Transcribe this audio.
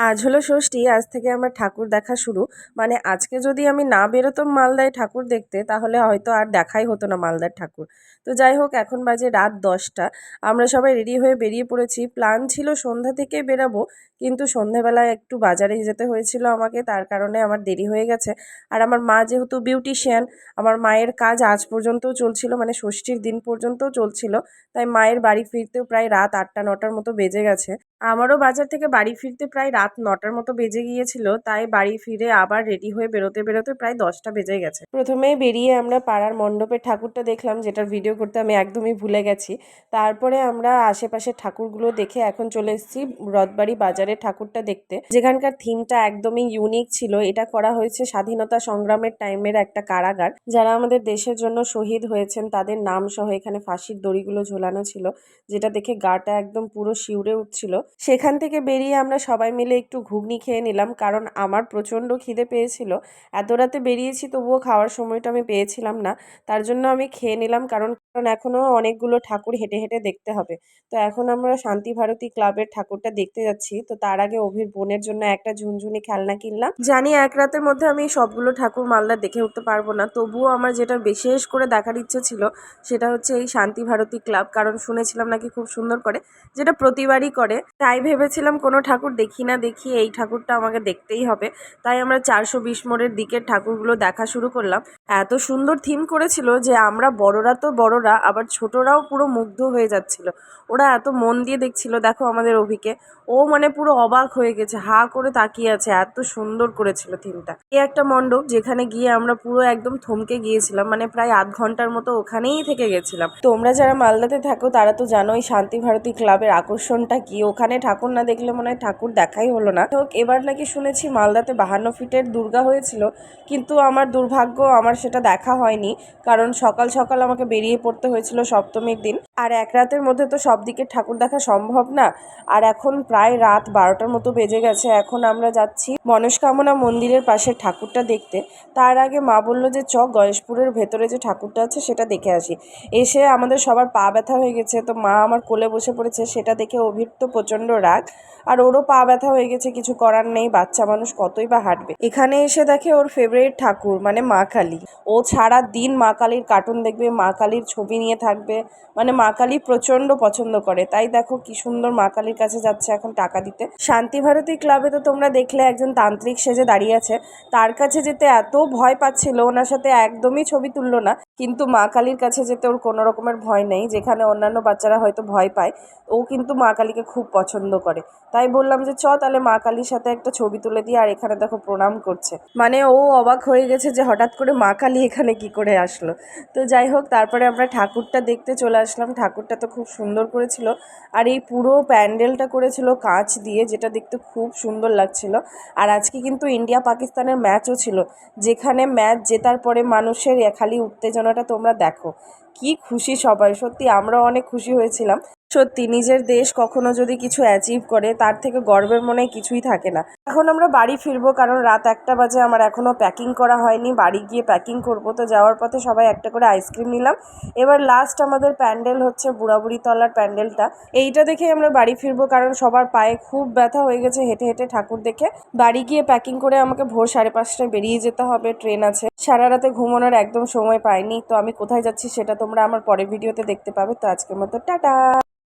আজ হলো ষষ্ঠী, আজ থেকে আমার ঠাকুর দেখা শুরু। মানে আজকে যদি আমি না বেরোতাম মালদায় ঠাকুর দেখতে, তাহলে হয়তো আর দেখাই হতো না মালদার ঠাকুর। তো যাই হোক, এখন বাজে রাত দশটা। আমরা সবাই রেডি হয়ে বেরিয়ে পড়েছি। প্ল্যান ছিল সন্ধ্যা থেকে বেরাবো, কিন্তু সন্ধেবেলায় একটু বাজারে যেতে হয়েছিল আমাকে, তার কারণে আমার দেরি হয়ে গেছে। আর আমার মা যেহেতু বিউটিশিয়ান, আমার মায়ের কাজ আজ পর্যন্তও চলছিল মানে ষষ্ঠীর দিন পর্যন্তও চলছিল। তাই মায়ের বাড়ি ফিরতেও প্রায় রাত আটটা, নটার মতো বেজে গেছে। আমারও বাজার থেকে বাড়ি ফিরতে প্রায় রাত নটার মতো বেজে গিয়েছিল, তাই বাড়ি ফিরে আবার রেডি হয়ে বেরোতে বেরোতে প্রায় দশটা বেজে গেছে। প্রথমেই বেরিয়ে আমরা পাড়ার মণ্ডপের ঠাকুরটা দেখলাম, যেটার ভিডিও করতে আমি একদমই ভুলে গেছি। তারপরে আমরা আশেপাশের ঠাকুরগুলো দেখে এখন চলে এসেছি রথবাড়ি বাজারের ঠাকুরটা দেখতে। যেখানকার থিমটা একদমই ইউনিক ছিল। এটা করা হয়েছে স্বাধীনতা সংগ্রামের টাইমের একটা কারাগার, যারা আমাদের দেশের জন্য শহীদ হয়েছেন। তাদের নাম সহ এখানে ফাঁসির দড়িগুলো ঝোলানো ছিল, যেটা দেখে গাটা একদম পুরো শিউরে উঠছিল। সেখান থেকে বেরিয়ে আমরা সবাই মিলে একটু ঘুগনি খেয়ে নিলাম, কারণ আমার প্রচণ্ড খিদে পেয়েছিল। এত রাতে বেরিয়েছি, তবুও খাওয়ার সময়টা আমি পেয়েছিলাম না। তার জন্য আমি খেয়ে নিলাম, কারণ কারণ এখনও অনেকগুলো ঠাকুর হেঁটে হেঁটে দেখতে হবে। তো এখন আমরা শান্তি ভারতী ক্লাবের ঠাকুরটা দেখতে যাচ্ছি। তো তার আগে অভির বোনের জন্য একটা ঝুনঝুনি খেলনা কিনলাম। জানি এক রাতের মধ্যে আমি সবগুলো ঠাকুর মালদা দেখে উঠতে পারব না, তবুও আমার যেটা বিশেষ করে দেখার ইচ্ছে ছিল সেটা হচ্ছে এই শান্তি ভারতী ক্লাব। কারণ শুনেছিলাম নাকি খুব সুন্দর করে, যেটা প্রতিবারই করে। তাই ভেবেছিলাম কোনো ঠাকুর দেখি না দেখি, এই ঠাকুরটা আমাকে দেখতেই হবে। তাই আমরা চারশো বিশ মোড়ের দিকের ঠাকুরগুলো দেখা শুরু করলাম। এত সুন্দর থিম করেছিল যে আমরা বড়রা তো বড়রা, আবার ছোটরাও পুরো মুগ্ধ হয়ে যাচ্ছিল। ওরা এত মন দিয়ে দেখছিল, দেখো আমাদের অভিকে। ও মানে পুরো অবাক হয়ে গেছে, হা করে তাকিয়ে আছে, এত সুন্দর করেছিল থিমটা এই একটা মণ্ডপ যেখানে গিয়ে আমরা পুরো একদম থমকে গিয়েছিলাম মানে প্রায় আধ ঘণ্টার মতো ওখানেই থেকে গেছিলাম। তোমরা যারা মালদাতে থাকো, তারা তো জানোই শান্তি ভারতী ক্লাবের আকর্ষণটা কি। ওখানে ঠাকুর না দেখলে মনে হয় ঠাকুর দেখাই হলো না। হোক, এবার নাকি শুনেছি মালদাতে বাহান্ন ফিটের দুর্গা হয়েছিল, কিন্তু আমার দুর্ভাগ্য, আমার সেটা দেখা হয়নি। কারণ সকাল সকাল আমাকে বেরিয়ে পড়তে হয়েছিল সপ্তমীর দিন। আর এক রাতের মধ্যে তো সব দিকে ঠাকুর দেখা সম্ভব না। আর এখন প্রায় রাত বারোটার মতো বেজে গেছে। এখন আমরা যাচ্ছি মনস্কামনা মন্দিরের পাশে ঠাকুরটা দেখতে। তার আগে মা বলল যে, চ গয়েশপুরের ভেতরে যে ঠাকুরটা আছে সেটা দেখে আসি। এসে আমাদের সবার পা ব্যথা হয়ে গেছে। তো মা আমার কোলে বসে পড়েছে। সেটা দেখে অভির তো প্রচণ্ড রাগ। আর ওরও পা ব্যথা হয়ে গেছে, কিছু করার নেই, বাচ্চা মানুষ কতই বা হাঁটবে। এখানে এসে দেখে ওর ফেভারিট ঠাকুর মানে মা কালী। ও সারা দিন মা কালীর কার্টুন দেখবে, মা কালীর ছবি নিয়ে থাকবে মানে মা কালী প্রচণ্ড পছন্দ করে। তাই দেখো কি সুন্দর মা কালীর কাছে যাচ্ছে এখন টাকা দিতে। শান্তি ভারতী ক্লাবে তো তোমরা দেখলে একজন তান্ত্রিক সেজে দাঁড়িয়ে আছে। তার কাছে যেতে এত ভয় পাচ্ছিল, ওনার সাথে একদমই ছবি তুললো না। কিন্তু মা কালীর কাছে যেতে ওর কোনো রকমের ভয় নেই, যেখানে অন্যান্য বাচ্চারা হয়তো ভয় পায়। ও কিন্তু মা কালীকে খুব পছন্দ করে। তাই বললাম যে, চ, তাহলে মা কালীর সাথে একটা ছবি তুলে দিয়ে আর এখানে দেখো প্রণাম করছে। মানে ও অবাক হয়ে গেছে যে, হঠাৎ করে মা কালী এখানে কি করে আসলো। তো যাই হোক, তারপরে আমরা ঠাকুরটা দেখতে চলে আসলাম। ঠাকুরটা তো খুব সুন্দর করেছিল, আর এই পুরো প্যান্ডেলটা করেছিল কাঁচ দিয়ে, যেটা দেখতে খুব সুন্দর লাগছিল। আর আজকে কিন্তু ইন্ডিয়া পাকিস্তানের ম্যাচও ছিল, যেখানে ম্যাচ জেতার পরে মানুষের খালি উত্তেজনাটা তোমরা দেখো। কি খুশি সবাই, সত্যি আমরাও অনেক খুশি হয়েছিলাম। সত্যি, নিজের দেশ কখনো যদি কিছু অ্যাচিভ করে, তার থেকে গর্বের মনে কিছুই থাকে না। এখন আমরা বাড়ি ফিরবো, কারণ রাত একটা বাজে, আমার এখনও প্যাকিং করা হয়নি। বাড়ি গিয়ে প্যাকিং করব, তো যাওয়ার পথে সবাই একটা করে আইসক্রিম নিলাম। এবার লাস্ট আমাদের প্যান্ডেল হচ্ছে বুড়াবুড়ি তলার প্যান্ডেলটা। এইটা দেখে আমরা বাড়ি ফিরবো, কারণ সবার পায়ে খুব ব্যথা হয়ে গেছে হেঁটে হেঁটে ঠাকুর দেখে। বাড়ি গিয়ে প্যাকিং করে আমাকে ভোর সাড়ে পাঁচটায় বেরিয়ে যেতে হবে ট্রেন আছে। সারা রাতে ঘুমানোর একদম সময় পাইনি, তো আমি কোথায় যাচ্ছি সেটা তোমরা আমার পরের ভিডিওতে দেখতে পাবে। তো আজকের মতো, টাটা!